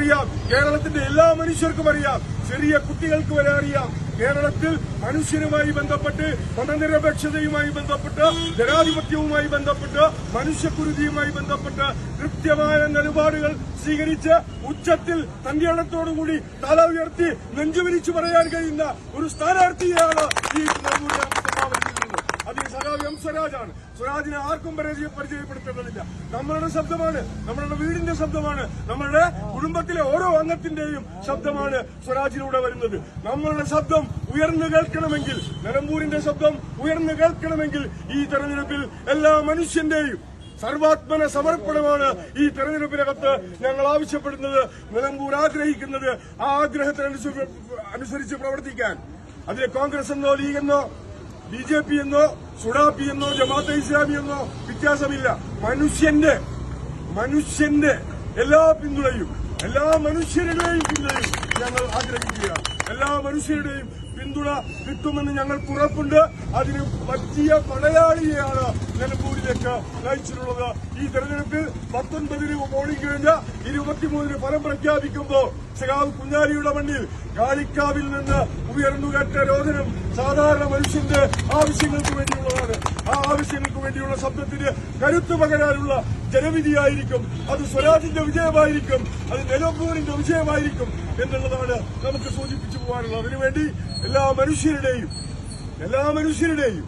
അറിയാം. കേരളത്തിന്റെ എല്ലാ മനുഷ്യർക്കും അറിയാം. ചെറിയ കുട്ടികൾക്ക് വരെ അറിയാം. കേരളത്തിൽ മനുഷ്യരുമായി ബന്ധപ്പെട്ട് മതനിരപേക്ഷതയുമായി ബന്ധപ്പെട്ട് ജനാധിപത്യവുമായി ബന്ധപ്പെട്ട് മനുഷ്യക്കുരുതിയുമായി ബന്ധപ്പെട്ട് കൃത്യമായ നിലപാടുകൾ സ്വീകരിച്ച് ഉച്ചത്തിൽ തന്റെടത്തോടുകൂടി തല ഉയർത്തി നെഞ്ചുവിരിച്ചു പറയാൻ കഴിയുന്ന ഒരു സ്ഥാനാർത്ഥിയാണ് ഈ നെല്ലൂർ നിയമസഭാ മണ്ഡലത്തിൽ അത് ഈ സഖാവ് എം സ്വരാജാണ്. സ്വരാജിനെ ആർക്കും പരിചയ പരിചയപ്പെടുത്തേണ്ടതില്ല നമ്മളുടെ ശബ്ദമാണ് നമ്മളുടെ വീടിന്റെ ശബ്ദമാണ് നമ്മളുടെ കുടുംബത്തിലെ ഓരോ അംഗത്തിന്റെയും ശബ്ദമാണ് സ്വരാജിലൂടെ വരുന്നത്. നമ്മളുടെ ശബ്ദം ഉയർന്നു കേൾക്കണമെങ്കിൽ നിലമ്പൂരിന്റെ ശബ്ദം ഉയർന്നു കേൾക്കണമെങ്കിൽ ഈ തെരഞ്ഞെടുപ്പിൽ എല്ലാ മനുഷ്യന്റെയും സർവാത്മന സമർപ്പണമാണ് ഈ തെരഞ്ഞെടുപ്പിനകത്ത് ഞങ്ങൾ ആവശ്യപ്പെടുന്നത് നിലമ്പൂർ ആഗ്രഹിക്കുന്നത് ആ ആഗ്രഹത്തിനനുസരിച്ച് അനുസരിച്ച് പ്രവർത്തിക്കാൻ. അതിൽ കോൺഗ്രസ് എന്നോ ലീഗ് എന്നോ ബി ജെ പി എന്നോ സുഡാപ്പി എന്നോ ജമാഅത്തെ ഇസ്ലാമി എന്നോ വ്യത്യാസമില്ല. മനുഷ്യന്റെ മനുഷ്യന്റെ എല്ലാ പിന്തുണയും എല്ലാ മനുഷ്യരുടെയും പിന്തുണയും ഞങ്ങൾ ആഗ്രഹിക്കുകയാണ്. എല്ലാ മനുഷ്യരുടെയും പിന്തുണ കിട്ടുമെന്ന് ഞങ്ങൾക്ക് ഉറപ്പുണ്ട്. അതിന് പറ്റിയ പടയാളിയെയാണ് നിലമ്പൂരിലേക്ക് നയിച്ചിട്ടുള്ളത് ഈ തെരഞ്ഞെടുപ്പിൽ പത്തൊൻപതിന് പോളിംഗ് കഴിഞ്ഞ ഇരുപത്തിമൂന്നിന് ഫലം പ്രഖ്യാപിക്കുമ്പോൾ സഖാവ് കുഞ്ഞാലിയുടെ മണ്ണിൽ കാളിക്കാവിൽ നിന്ന് ഉയർന്നുകേറ്റ രോദനം സാധാരണ മനുഷ്യന്റെ ആവശ്യങ്ങൾക്ക് വേണ്ടിയുള്ളതാണ്. ആ ആവശ്യങ്ങൾക്ക് വേണ്ടിയുള്ള ശബ്ദത്തിന് കരുത്തു പകരാനുള്ള ജനവിധിയായിരിക്കും. അത് സ്വരാജിന്റെ വിജയമായിരിക്കും. അത് നിലമ്പൂരിന്റെ വിജയമായിരിക്കും എന്നുള്ളതാണ് നമുക്ക് സൂചിപ്പിച്ചു പോകാനുള്ളത്. അതിനുവേണ്ടി എല്ലാ മനുഷ്യരുടെയും എല്ലാ മനുഷ്യരുടെയും